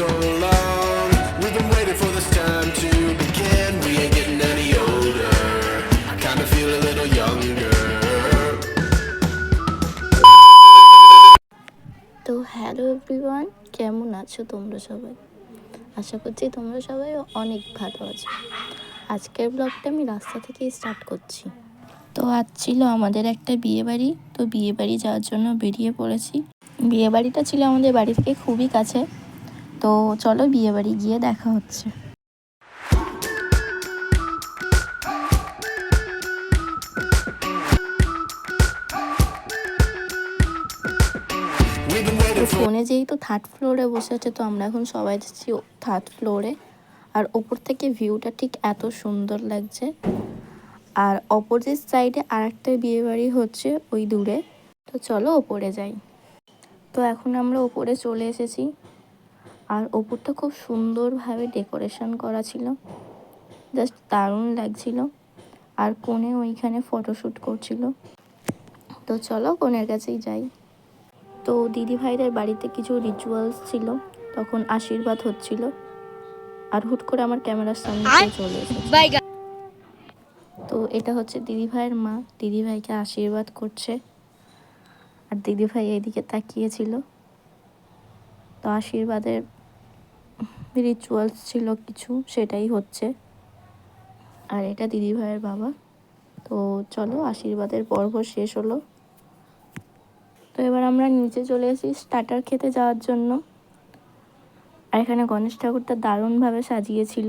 so long. We've been waiting for this time to begin. We ain't getting any older. I kinda feel a little younger. তো hello everyone, কেমন আছো তোমরা সবাই আশা করছি তোমরা সবাই অনেক ভালো আছো আজকের ব্লগটা আমি রাস্তা থেকেই স্টার্ট করছি তো আজ ছিল আমাদের একটা বিয়ে বাড়ি তো বিয়ে বাড়ি যাওয়ার জন্য বেরিয়ে পড়েছি বিয়ে বাড়িটা ছিল আমাদের বাড়ি থেকে খুবই কাছে তো চলো বিয়ে বাড়ি গিয়ে দেখা হচ্ছে। ফোনে যেহেতু থার্ড ফ্লোরে বসে আছে, তো আমরা এখন সবাই যাচ্ছি থার্ড ফ্লোরে আর ওপর থেকে ভিউটা ঠিক এত সুন্দর লাগছে। আর অপোজিট সাইডে আর একটা বিয়ে বাড়ি হচ্ছে ওই দূরে। তো চলো ওপরে যাই। তো এখন আমরা ওপরে চলে এসেছি। আর ওপরটা খুব সুন্দরভাবে ডেকোরেশন করা ছিল। জাস্ট দারুণ লাগছিল। আর কোণে ওইখানে ফটোশ্যুট করছিল। তো চলো কোণের কাছেই যাই। তো দিদি ভাইদের বাড়িতে কিছু রিচুয়ালস ছিল। তখন আশীর্বাদ হচ্ছিল। আর হুট করে আমার ক্যামেরার সামনে চলে এসেছে। তো এটা হচ্ছে দিদি ভাইয়ের মা। দিদি ভাইকে আশীর্বাদ করছে। আর দিদি ভাই এদিকে তাকিয়েছিল। তো আশীর্বাদের রিচুয়ালস ছিল কিছু, সেটাই হচ্ছে। আর এটা দিদি ভাইয়ের বাবা। তো চলো, আশীর্বাদের পর্ব শেষ হলো। তো এবার আমরা নিচে চলে এসেছি স্টার্টার খেতে যাওয়ার জন্য। আর এখানে গণেশ ঠাকুরটা দারুণভাবে সাজিয়েছিল।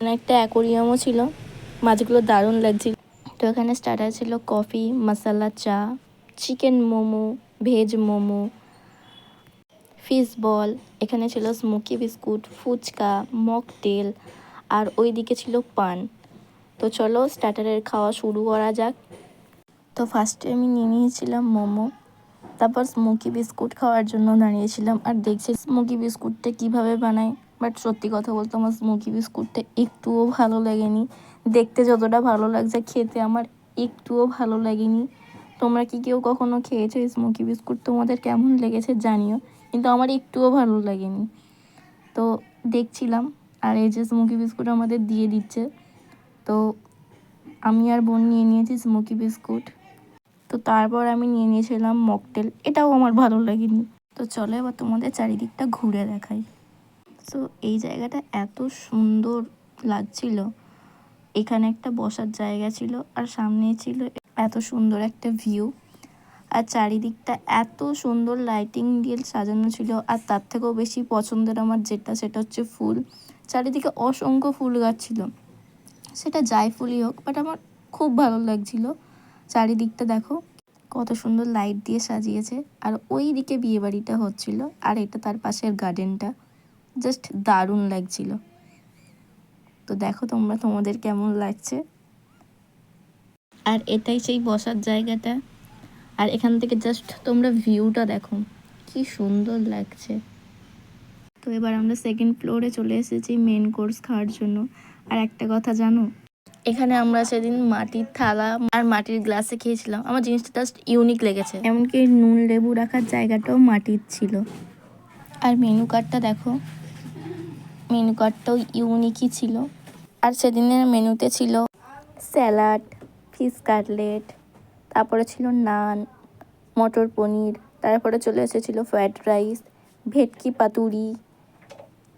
একটা অ্যাকোরিয়ামও ছিল, মাছগুলো দারুণ লাগছিল। তো এখানে স্টার্টার ছিল কফি, মশালা, চা, chicken momo, veg momo fish ball, এখানে ছিল স্মোকি বিস্কুট, ফুচকা, মকটেল, আর ওই দিকে ছিল পান। তো চলো স্টার্টারের খাওয়া শুরু করা যাক। তো ফার্স্টে আমি নিয়ে নিয়েছিলাম মোমো, তারপর স্মোকি বিস্কুট খাওয়ার জন্য দাঁড়িয়েছিলাম। আর দেখছি স্মোকি বিস্কুটটা কীভাবে বানায় বাট সত্যি কথা বলতে আমার স্মোকি বিস্কুটটা একটুও ভালো লাগেনি। দেখতে যতটা ভালো লাগছে, খেতে আমার একটুও ভালো লাগেনি। তোমরা কি কেউ কখনো খেয়েছো স্মোকি বিস্কুট? তোমাদের কেমন লেগেছে জানিও। কিন্তু আমার একটুও ভালো লাগেনি। তো দেখছিলাম, আর এই যে স্মোকি বিস্কুট আমাদের দিয়ে দিচ্ছে। তো আমি আর বোন নিয়ে নিয়েছি স্মোকি বিস্কুট। তো তারপর আমি নিয়ে নিয়েছিলাম মকটেল, এটাও আমার ভালো লাগেনি। তো চলো এবার তোমাদের চারিদিকটা ঘুরে দেখাই। তো এই জায়গাটা এত সুন্দর লাগছিল। এখানে একটা বসার জায়গা ছিল, আর সামনে ছিল এত সুন্দর একটা ভিউ আর চারিদিকটা এত সুন্দর লাইটিং দিয়ে সাজানো ছিল, আর তার থেকেও বেশি পছন্দের আমার যেটা, সেটা হচ্ছে ফুল। চারিদিকে অসংখ্য ফুল গাছ ছিল। সেটা যাই ফুলই হোক বাট আমার খুব ভালো লাগছিল। চারিদিকটা দেখো, কত সুন্দর লাইট দিয়ে সাজিয়েছে। আর ওই দিকে বিয়ে বাড়িটা হচ্ছিল, আর এটা তার পাশের গার্ডেনটা জাস্ট দারুণ লাগছিল। তো দেখো তোমরা তোমাদের কেমন লাগছে। আর এটাই সেই বসার জায়গাটা। আর এখান থেকে জাস্ট তোমরা ভিউটা দেখো। কি সুন্দর লাগছে। তো এবার আমরা সেকেন্ড ফ্লোরে চলে এসেছি মেন কোর্স খাওয়ার জন্য। আর একটা কথা জানো? এখানে আমরা সেদিন মাটির থালা আর মাটির গ্লাসে খেয়েছিলাম। আমার জিনিসটা জাস্ট ইউনিক লেগেছে। এমনকি নুন লেবু রাখার জায়গাটাও মাটির ছিল। আর মেনু কার্ডটা দেখো। মেনু কার্ডটাও ইউনিকই ছিল। আর সেদিনের মেনুতে ছিল স্যালাড ফিশ কাটলেট তারপরে ছিল নান, মটর পনির, তারপরে চলে এসেছিল ফ্রায়েড রাইস ভেটকি পাতুরি,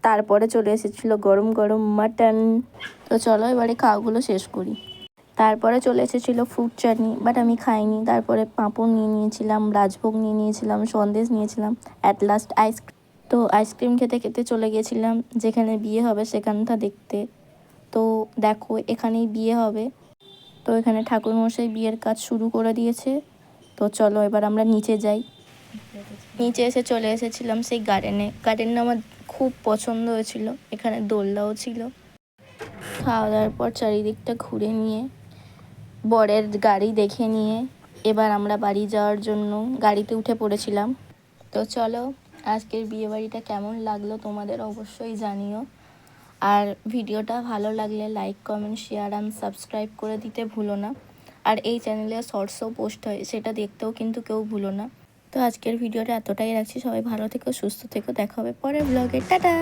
তারপরে চলে এসেছিল গরম গরম মাটন তো চলো এবারে খাওয়াগুলো শেষ করি। তারপরে চলে এসেছিল ফ্রুট চাটনি বাট আমি খাইনি। তারপরে পাঁপড় নিয়ে নিয়েছিলাম, রাজভোগ নিয়ে নিয়েছিলাম, সন্দেশ নিয়েছিলাম অ্যাট লাস্ট আইসক্রিম তো আইসক্রিম খেতে খেতে চলে গিয়েছিলাম যেখানে বিয়ে হবে সেখানটা দেখতে। তো দেখো, এখানেই বিয়ে হবে। তো এখানে ঠাকুরমশাই বিয়ের কাজ শুরু করে দিয়েছে। তো চলো এবার আমরা নিচে যাই। নিচে এসে চলে এসেছিলাম সেই গার্ডেনে গার্ডেনটা আমার খুব পছন্দ হয়েছিল। এখানে দোলনাও ছিল। খাওয়া দাওয়ার পর চারিদিকটা ঘুরে নিয়ে, বরের গাড়ি দেখে নিয়ে এবার আমরা বাড়ি যাওয়ার জন্য গাড়িতে উঠে পড়েছিলাম। তো চলো আজকের বিয়ে বাড়িটা কেমন লাগল তোমাদের অবশ্যই জানিও। আর ভিডিওটা ভালো লাগলে like comment share and subscribe করে দিতে ভুলো না। আর এই চ্যানেলে শর্টসও পোস্ট হয়, সেটা দেখতেও কিন্তু কেউ ভুলো না। তো আজকের ভিডিওটা এতটাই রাখছি, সবাই ভালো থেকো, সুস্থ থেকো, দেখা হবে পরের ব্লগে টাটা!